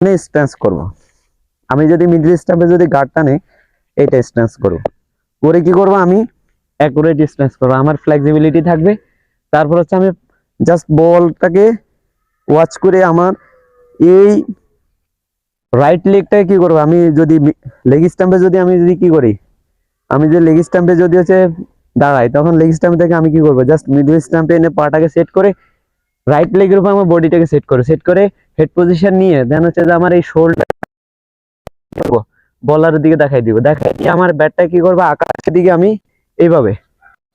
Stance করব। আমি যদি মিডল স্টাম্পে যদি গার্ডটা নেই এইটা স্ট্যান্স করব। করে কি করব আমি? অ্যাকুরেট স্ট্যান্স করব। আমার ফ্লেক্সিবিলিটি থাকবে। তারপর হচ্ছে আমি জাস্ট বলটাকে ওয়াচ করে আমার এই রাইট লেগটাকে কি করব? আমি যদি লেগ স্টাম্পে যদি আমি যদি কি করি? আমি যদি লেগ স্টাম্পে যদি হচ্ছে দাঁড়াই, তখন লেগ স্টাম্প থেকে আমি কি করব? জাস্ট মিডল স্টাম্পে এনে পাটাকে সেট করে রাইট লেগের উপর আমার বডিটাকে সেট করে সেট করে হেড পজিশন নিয়ে দেন হচ্ছে যে আমার এই শোল্ডার বলারের দিকে দেখাই দিব, দেখাই দিয়ে আমার ব্যাটটা কি করব, আকাশের দিকে আমি এইভাবে,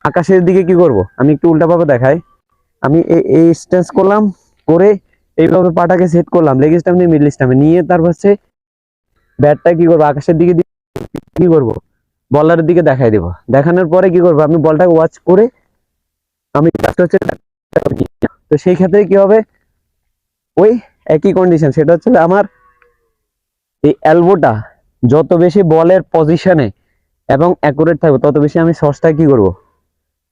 আকাশের দিকে কি করব, আমি একটু উল্টাভাবে দেখাই, আমি এই- স্ট্যান্স করলাম, করে এইভাবে পাটাকে সেট করলাম লেগ স্টাম্প দিয়ে মিডল স্টাম্পে নিয়ে তারপর হচ্ছে ব্যাটটা কি করব, আকাশের দিকে কি করব বলারের দিকে দেখাই দিব, দেখানোর পরে কি করব, আমি বলটাকে ওয়াচ করে আমি হচ্ছে তো সেই ক্ষেত্রে কি হবে? ওই একই কন্ডিশন সেটা হচ্ছে আমার এই অ্যালবোটা যত বেশি বলের পজিশনে এবং অ্যাকুরেট থাকবে, তত বেশি আমি সসটা কি করব?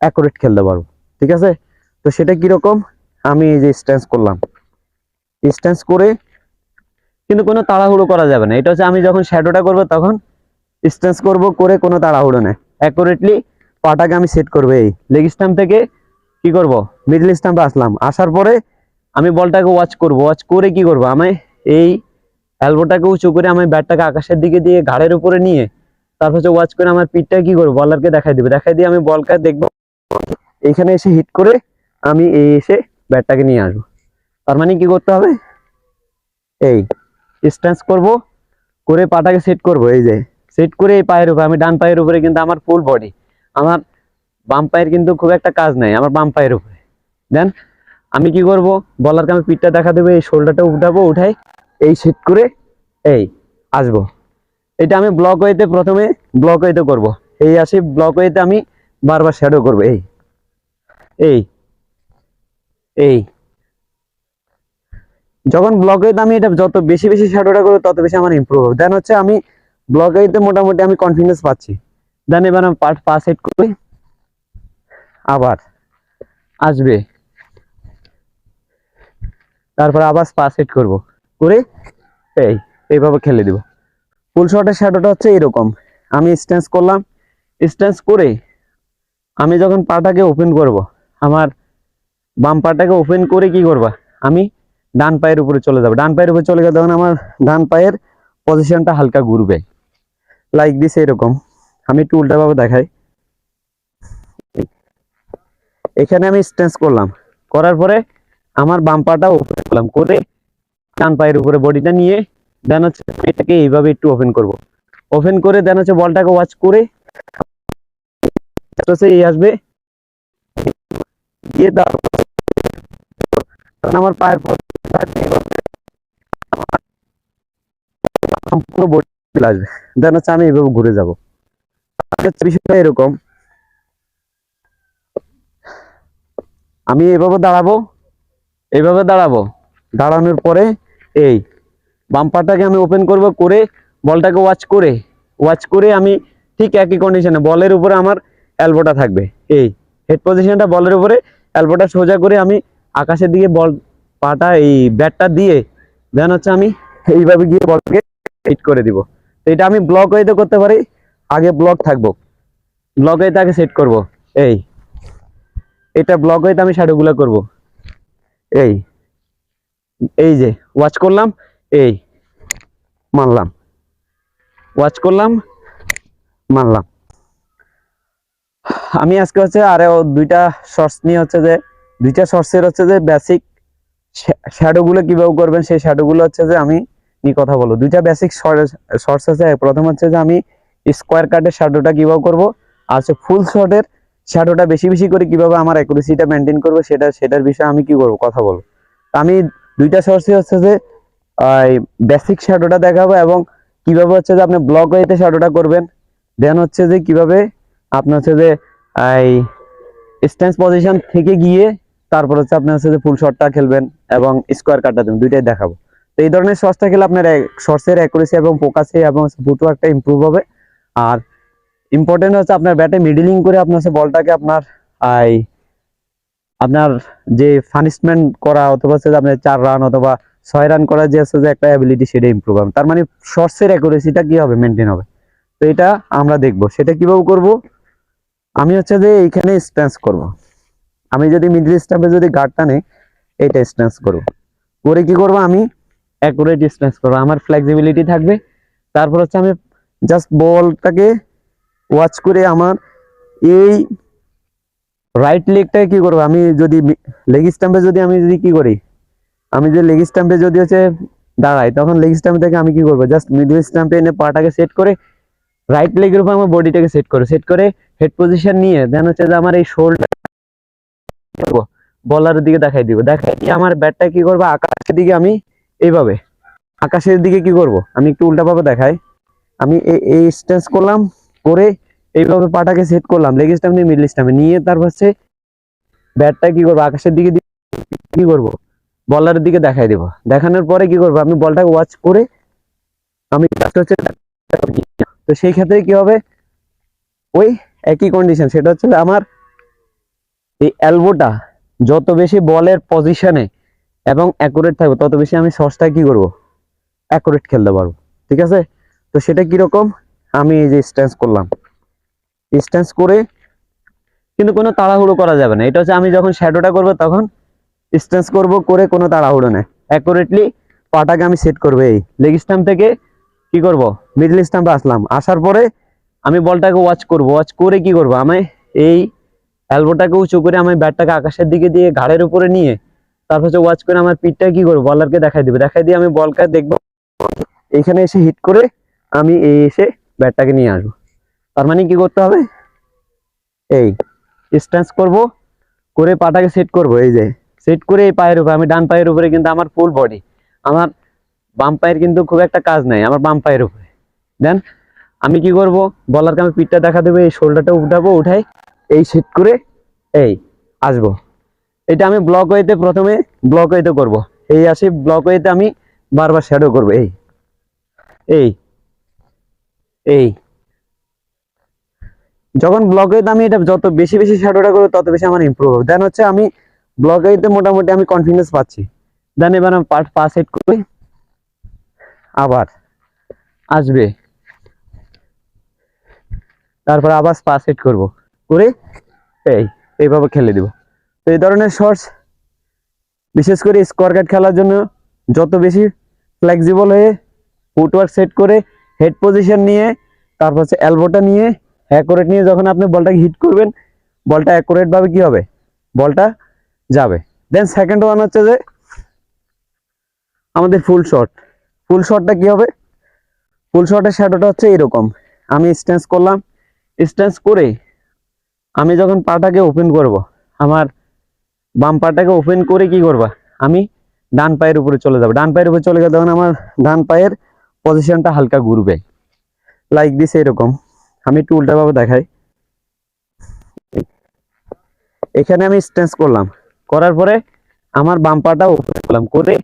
অ্যাকুরেট খেলতে পারব, ঠিক আছে? তো সেটা কীরকম আমি এই যে স্ট্যান্স করলাম। স্ট্যান্স করে কিন্তু কোনো তাড়াহুড়ো করা যাবে না। এটা হচ্ছে আমি যখন শ্যাডোটা করব তখন স্ট্যান্স করব করে কোনো তাড়াহুড়ো নেই। অ্যাকুরেটলি পাটাকে আমি সেট করব এই লেগ স্টাম্প থেকে কি করব? মিডল স্টাম্পে আসলাম। আসার পরে আমি বলটাকে ওয়াচ করব। ওয়াচ করে কি করব? আমি এই অ্যালবোটাকে উঁচু করে আমি ব্যাটটাকে আকাশের দিকে দিয়ে ঘাড়ের উপরে নিয়ে তারপর হচ্ছে ওয়াচ করে আমার পিঠটা কি করব? বলারকে দেখাই দিবে। দেখাই দিয়ে আমি বলকে দেখব। এখানে এসে হিট করে আমি এই এসে ব্যাটটাকে নিয়ে আসব। তার মানে কি করতে হবে? এই স্ট্যান্স করব, করে পাটাকে সেট করব। এই যে সেট করে এই পায়ের উপরে, আমি ডান পায়ের উপরে কিন্তু আমার ফুল বডি আমার বাম পায়ের কিন্তু খুব একটা কাজ নাই, আমার বাম পায়ের উপরে। দেন, আমি কি করব? বলারকে আমি পিঠটা দেখা দেবো, এই শোল্ডারটা উঠাবো, উঠাই এই সেট করে এই আসব। এটা আমি ব্লক ওয়েতে প্রথমে ব্লক ওয়েতে করব। এই আসি ব্লক ওয়েতে আমি বারবার শ্যাডো করব, এই এই এই। যখন ব্লক ওয়েতে আমি এটা যত বেশি বেশি শ্যাডোটা করব, তত বেশি আমার ইমপ্রুভ হবে। দেন হচ্ছে আমি ব্লক ওয়েতে মোটামুটি আমি কনফিডেন্স পাচ্ছি। দেন এবার আমি পার্ট পা সেট করি। আবার আসবে। তারপর আবার পা সেট করব। করে এই, এইভাবে খেলে দিব। ফুল শটের শ্যাডোটা হচ্ছে এরকম। আমি স্ট্যান্স করলাম। স্ট্যান্স করে আমি যখন পাটাকে ওপেন করব, আমার বাম পাটাকে ওপেন করে কি করবা? আমি ডান পায়ের উপরে চলে যাব। ডান পায়ের উপরে চলে গেলে তখন আমার ডান পায়ের পজিশনটা হালকা ঘুরবে। লাইক দিস এরকম। আমি একটু উল্টাভাবে দেখাই। এখানে আমি স্ট্যান্স করলাম। করার পরে আমার বাম পাটা ওপেন করলাম, করে ডান পায়ের উপরে বডিটা নিয়ে দেন হচ্ছে এটাকে এইভাবে একটু ওপেন করব। ওপেন করে দেন হচ্ছে বলটাকে ওয়াচ করে এই আসবে। দিয়ে তারপর আমার পায়ের সম্পূর্ণ আসবে। দেন হচ্ছে আমি এইভাবে ঘুরে যাব। বিষয়টা এরকম আমি এভাবে দাঁড়াবো এইভাবে দাঁড়াবো। দাঁড়ানোর পরে এই বাম্পারটাকে আমি ওপেন করব করে বলটাকে ওয়াচ করে ওয়াচ করে আমি ঠিক একই কন্ডিশনে বলের উপরে আমার অ্যালবোটা থাকবে। এই হেড পজিশনটা বলের উপরে অ্যালবোটা সোজা করে আমি আকাশের দিকে বল পাটা, এই ব্যাটটা দিয়ে দেন হচ্ছে আমি এইভাবে গিয়ে বলকে হিট করে দিব। তো এটা আমি ব্লক ওয়েতে করতে পারি, আগে ব্লক থাকব। ব্লক ওয়েতে আগে সেট করব। এই এটা ব্লক ওয়েতে আমি শ্যাডোগুলো করব। এই এই যে ওয়াচ করলাম, এই, মানলাম। ওয়াচ করলাম, মানলাম। আমি আজকে হচ্ছে আরে দুইটা শর্টস নিয়ে হচ্ছে যে, দুইটা শর্টসের হচ্ছে যে বেসিক শ্যাডো গুলো কীভাবে করবেন, সেই শ্যাডোগুলো হচ্ছে যে আমি নিয়ে কথা বলব। দুইটা বেসিক শর্টস আছে। প্রথম হচ্ছে যে আমি স্কোয়ার কাটের শ্যাডোটা কীভাবে করব, আর হচ্ছে ফুল শটের শ্যাডোটা বেশি বেশি করে কীভাবে আমার অ্যাকুরেসিটা মেনটেন করব সেটা, সেটার বিষয়ে আমি কি করব? কথা বলব আমি দুইটা সোর্সই হচ্ছে যে বেসিক শ্যাডোটা দেখাবো এবং কীভাবে হচ্ছে যে আপনি ব্লক ওয়েতে শ্যাডোটা করবেন। দেন হচ্ছে যে কীভাবে আপনার হচ্ছে যে স্ট্যান্স পজিশন থেকে গিয়ে তারপর হচ্ছে আপনি হচ্ছে যে ফুল শটটা খেলবেন এবং স্কোয়ার কাটটা দেবেন। দুইটাই দেখাবো। তো এই ধরনের শর্টসটা খেলে আপনার শর্টসের অ্যাকুরেসি এবং ফোকাসে এবং ফুটওয়ার্কটা ইমপ্রুভ হবে। আর ইম্পর্টেন্ট হচ্ছে আপনার ব্যাটে মিডিলিং করে আপনার হচ্ছে বলটাকে আপনার এই আপনার যে পানিশমেন্ট করা অথবা হচ্ছে আপনার চার রান অথবা ছয় রান করার যে হচ্ছে যে একটা অ্যাবিলিটি সেটা ইমপ্রুভ হবে। তার মানে শর্টসের অ্যাকুরেসিটা কী হবে? মেনটেন হবে। তো এটা আমরা দেখব। সেটা কীভাবে করব? আমি হচ্ছে যে এইখানে স্ট্যান্স করব। আমি যদি মিডল স্ট্যাম্পে যদি গার্ডটা টানে এটা স্ট্যান্স করব। করে কি করব আমি? অ্যাকুরেট স্ট্যান্স করব। আমার ফ্লেক্সিবিলিটি থাকবে। তারপর হচ্ছে আমি জাস্ট বলটাকে ওয়াচ করে আমার এই রাইট লেগটাকে কি করব? আমি যদি লেগ স্ট্যাম্পে যদি আমি যদি কি করি? আমি যে লেগ স্ট্যাম্পে যদি হচ্ছে দাঁড়াই, তখন লেগ স্ট্যাম্প থেকে আমি কি করব? জাস্ট মিডল স্ট্যাম্পে এনে পাটাকে সেট করে রাইট লেগের উপর আমার বডিটাকে সেট করে। সেট করে হেড পজিশন নিয়ে দেন হচ্ছে যে আমার এই শোল্ডার বলারের দিকে দেখাই দিব। দেখাই দিয়ে আমার ব্যাটটা কি করব? আকাশের দিকে আমি এইভাবে, আকাশের দিকে কি করব? আমি একটু উল্টাভাবে দেখাই। আমি এই- এই স্ট্যান্স করলাম, করে এইভাবে পাটাকে সেট করলাম লেগ স্ট্যাম্প দিয়ে মিডল স্ট্যাম্পে নিয়ে তারপর হচ্ছে ব্যাটটা কি করব? আকাশের দিকে কি করব? বলারের দিকে দেখাই দিব। দেখানোর পরে কি করব? আমি বলটাকে ওয়াচ করে আমি হচ্ছে তো সেই ক্ষেত্রে কি হবে? ওই একই কন্ডিশন সেটা হচ্ছে আমার এই অ্যালবোটা যত বেশি বলের পজিশনে এবং অ্যাকুরেট থাকবে, তত বেশি আমি সসটা কি করব? অ্যাকুরেট খেলতে পারব। ঠিক আছে? তো সেটা কীরকম? আমি এই যে স্ট্যান্স করলাম। স্ট্যান্স করে কিন্তু কোনো তাড়াহুড়ো করা যাবে না। এটা হচ্ছে আমি যখন শ্যাডোটা করব তখন স্ট্যান্স করব করে কোনো তাড়াহুড়ো নেই। অ্যাকুরেটলি পাটাকে আমি সেট করব এই লেগ স্ট্যাম্প থেকে কি করব? মিডল স্ট্যাম্পে আসলাম। আসার পরে আমি বলটাকে ওয়াচ করব। ওয়াচ করে কি করব? আমি এই অ্যালবোটাকে উঁচু করে আমি ব্যাটটাকে আকাশের দিকে দিয়ে ঘাড়ের উপরে নিয়ে তারপর হচ্ছে ওয়াচ করে আমার পিঠটা কি করব? বলারকে দেখাই দিবে। দেখাই দিয়ে আমি বলকে দেখব। এখানে এসে হিট করে আমি এই এসে ব্যাটটাকে নিয়ে আসব। তার মানে কি করতে হবে? এই স্ট্যান্স করব, করে পাটাকে সেট করব, এই যে সেট করে এই পায়ের উপরে, আমি ডান পায়ের উপরে কিন্তু আমার ফুল বডি আমার বাম পায়ের কিন্তু খুব একটা কাজ নাই, আমার বাম পায়ের উপরে। দেন আমি কি করব? বলারকে আমি পিঠটা দেখা দেবো, এই শোল্ডারটা উঠাবো, উঠাই, এই সেট করে, এই আসব। এটা আমি ব্লক ওয়েতে প্রথমে ব্লক ওয়েতে করব। এই আসি ব্লক ওয়েতে আমি বারবার শ্যাডো করব, এই এই এই। যখন ব্লক ওয়েতে আমি এটা যত বেশি বেশি শ্যাডোটা করব, তত বেশি আমার ইমপ্রুভ হবে। দেন হচ্ছে আমি ব্লক ওয়েতে মোটামুটি আমি কনফিডেন্স পাচ্ছি। দেন এবার আমি পার্ট পা সেট করি। আবার আসবে। তারপর আবার পা সেট করব। করে এই, এইভাবে খেলে দিব। তো এই ধরনের শর্টস বিশেষ করে স্কোয়ার খেলার জন্য যত বেশি ফ্লেক্সিবল হয়ে ফুটওয়ার্ক সেট করে হেড পজিশন নিয়ে, তারপর হচ্ছে এলবোটা নিয়ে অ্যাকুরেট নিয়ে যখন আপনি বলটাকে হিট করবেন, বলটা অ্যাকুরেট ভাবে কি হবে? বলটা যাবে। দেন সেকেন্ড ওয়ান হচ্ছে যে, আমাদের ফুল শট ফুল শটটা কি হবে? ফুল শটের শ্যাডোটা হচ্ছে এরকম। আমি স্ট্যান্স করলাম। স্ট্যান্স করে আমি যখন পাটাকে ওপেন করব, আমার বাম পাটাকে ওপেন করে কি করবা? আমি ডান পায়ের উপরে চলে যাব। ডান পায়ের উপরে চলে গেলে তখন আমার ডান পায়ের পজিশনটা হালকা ঘুরবে। লাইক দিস এরকম। আমি একটু উল্টাভাবে দেখাই। এখানে আমি স্ট্যান্স করলাম। করার পরে আমার বাম পাটা ওপেন করলাম করে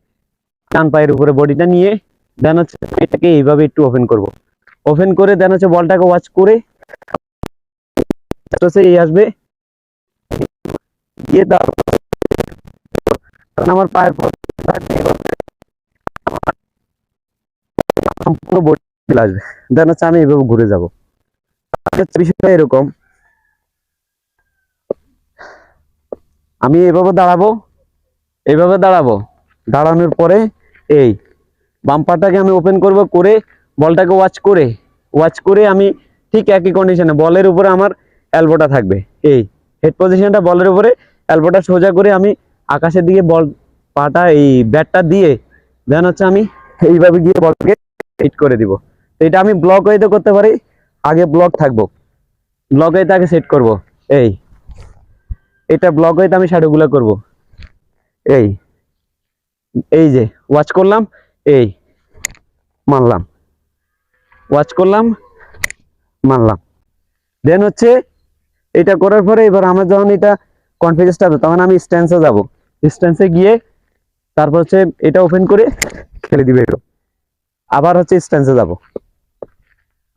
ডান পায়ের উপরে বডিটা নিয়ে দেন হচ্ছে এটাকে এইভাবে একটু ওপেন করব। ওপেন করে দেন হচ্ছে বলটাকে ওয়াচ করে এই আসবে। দিয়ে তারপর আমার পায়ের পর সম্পূর্ণ আসবে। দেন হচ্ছে আমি এইভাবে ঘুরে যাব। বিষয়টা এরকম। আমি এভাবে দাঁড়াবো এইভাবে দাঁড়াবো। দাঁড়ানোর পরে এই বাম পাটাকে আমি ওপেন করব করে বলটাকে ওয়াচ করে ওয়াচ করে আমি ঠিক একই কন্ডিশনে বলের উপরে আমার এলবোটা থাকবে। এই হেড পজিশনটা বলের উপরে এলবোটা সোজা করে আমি আকাশের দিকে বল পাটা, এই ব্যাটটা দিয়ে দেন হচ্ছে আমি এইভাবে গিয়ে বলকে হিট করে দিব। তো এটা আমি ব্লক ওয়েতে করতে পারি আগে ব্লক থাকব। ওয়েতে আগে সেট করব। এই, এটা ব্লক ওয়েতে আমি শ্যাডোগুলো করব। এই এই যে ওয়াচ করলাম, এই মানলাম ওয়াচ করলাম মানলাম দেন হচ্ছে, এটা করার পরে এবার আমার যখন এটা কনফিডেন্সটা হবে, তখন আমি স্ট্যান্সে যাব। স্ট্যান্সে গিয়ে তারপর হচ্ছে এটা ওপেন করে খেলে দিবে আবার হচ্ছে স্ট্যান্সে যাব।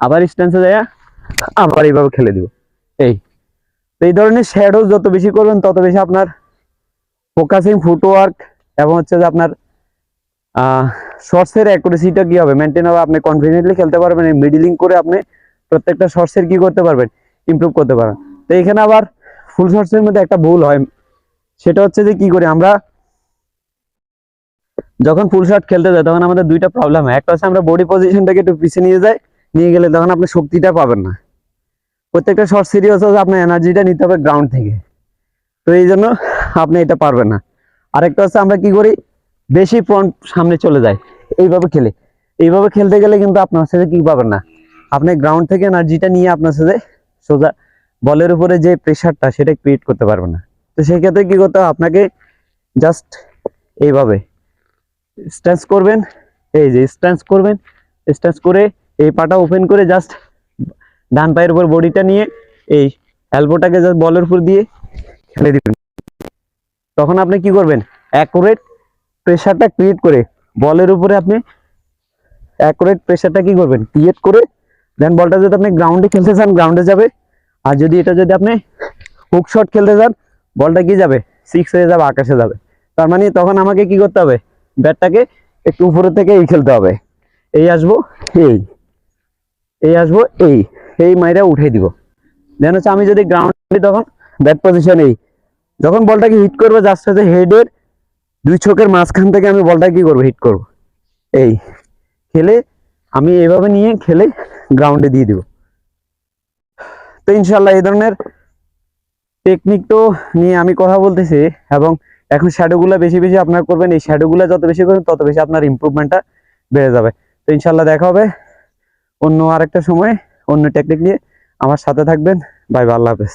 আবার স্ট্যান্সে যায় আবার এইভাবে খেলে দিব। এই। তো এই ধরনের শ্যাডো যত বেশি করবেন তত বেশি আপনার ফোকাসিং ফুটওয়ার্ক এবং হচ্ছে যে আপনার শর্টসের অ্যাকুরেসিটা কি হবে? মেনটেন হবে আপনি কনফিডেন্টলি খেলতে পারবেন এই মিডিলিং করে আপনি প্রত্যেকটা শর্টসের কি করতে পারবেন? ইমপ্রুভ করতে পারবেন। তো এখানে আবার ফুল শর্টসের মধ্যে একটা ভুল হয়। সেটা হচ্ছে যে কি করি আমরা যখন ফুল শট খেলতে যাই তখন আমাদের দুইটা প্রবলেম হয়। একটা হচ্ছে আমরা বডি পজিশনটাকে একটু পিছিয়ে নিয়ে যাই নিয়ে গেলে তখন আপনি শক্তিটা পাবেন না। প্রত্যেকটা শর্ট সিরিয়াস হচ্ছে আপনার এনার্জিটা নিতে হবে গ্রাউন্ড থেকে। তো এই জন্য আপনি এটা পারবেন না। আরেকটা হচ্ছে আমরা কি করি? বেশি ফ্রন্ট সামনে চলে যায় এইভাবে খেলে। এইভাবে খেলতে গেলে কিন্তু আপনার সাথে কি পাবেন না। আপনি গ্রাউন্ড থেকে এনার্জিটা নিয়ে আপনার সাথে সোজা বলের উপরে যে প্রেশারটা সেটা ক্রিয়েট করতে পারবেন না। তো সেই ক্ষেত্রে কি করতে হবে? আপনাকে জাস্ট এইভাবে স্ট্যান্স করবেন। এই যে স্ট্যান্স করবেন। স্ট্যান্স করে এই পাটা ওপেন করে জাস্ট ডান পায়ের উপর বডিটা নিয়ে এই অ্যালবোটাকে জাস্ট বলের উপর দিয়ে খেলে দিবেন। তখন আপনি কি করবেন? অ্যাকুরেট প্রেশারটা ক্রিয়েট করে বলের উপরে আপনি অ্যাকুরেট প্রেশারটা কি করবেন? ক্রিয়েট করে দেন বলটা যদি আপনি গ্রাউন্ডে খেলতে চান গ্রাউন্ডে যাবে। আর যদি এটা যদি আপনি হুক শট খেলতে চান বলটা কি যাবে? সিক্স হয়ে যাবে, আকাশে যাবে। তার মানে তখন আমাকে কি করতে হবে? ব্যাটটাকে একটু উপরে থেকে এই খেলতে হবে। এই আসব, এই। এই আসব, এই এই মাইরা উঠে দিব। দেন হচ্ছে আমি যদি গ্রাউন্ডে তখন ব্যাট পজিশন এই। যখন বলটাকে হিট করব জাস্ট হচ্ছে হেডের দুই চোখের মাঝখান থেকে আমি বলটা কি করব হিট করব। এই, খেলে আমি এইভাবে নিয়ে খেলে গ্রাউন্ডে দিয়ে দিব। তো ইনশাল্লাহ এই ধরনের টেকনিক তো নিয়ে আমি কথা বলতেছি এবং এখন শ্যাডোগুলো বেশি বেশি আপনার করবেন। এই শ্যাডোগুলো যত বেশি করবেন, তত বেশি আপনার ইমপ্রুভমেন্টটা বেড়ে যাবে। তো ইনশাল্লাহ দেখা হবে। অন্য আরেকটা সময় অন্য টেকনিক নিয়ে আমার সাথে থাকবেন। বাই আল্লাহ হাফেজ।